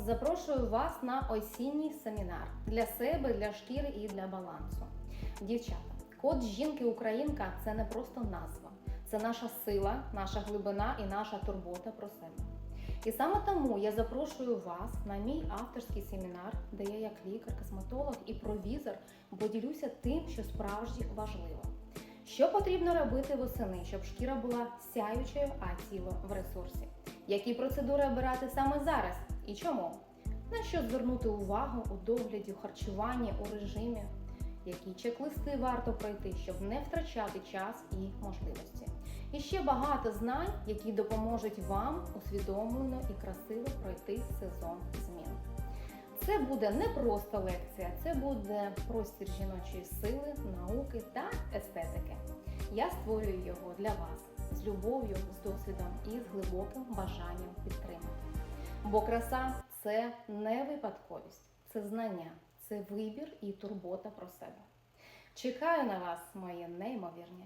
Запрошую вас на осінній семінар для себе, для шкіри і для балансу. Дівчата, код жінки Українка це не просто назва, це наша сила, наша глибина і наша турбота про себе. І саме тому я запрошую вас на мій авторський семінар, де я як лікар, косметолог і провізор поділюся тим, що справді важливо. Що потрібно робити восени, щоб шкіра була сяючою, а тіло в ресурсі? Які процедури обирати саме зараз і чому? На що звернути увагу у догляді, харчуванні, у режимі? Які чек-листи варто пройти, щоб не втрачати час і можливості? І ще багато знань, які допоможуть вам усвідомлено і красиво пройти сезон змін. Це буде не просто лекція, це буде простір жіночої сили, науки та естетики. Я створюю його для вас з любов'ю, з досвідом і з глибоким бажанням підтримати. Бо краса це не випадковість, це знання, це вибір і турбота про себе. Чекаю на вас, мої неймовірні.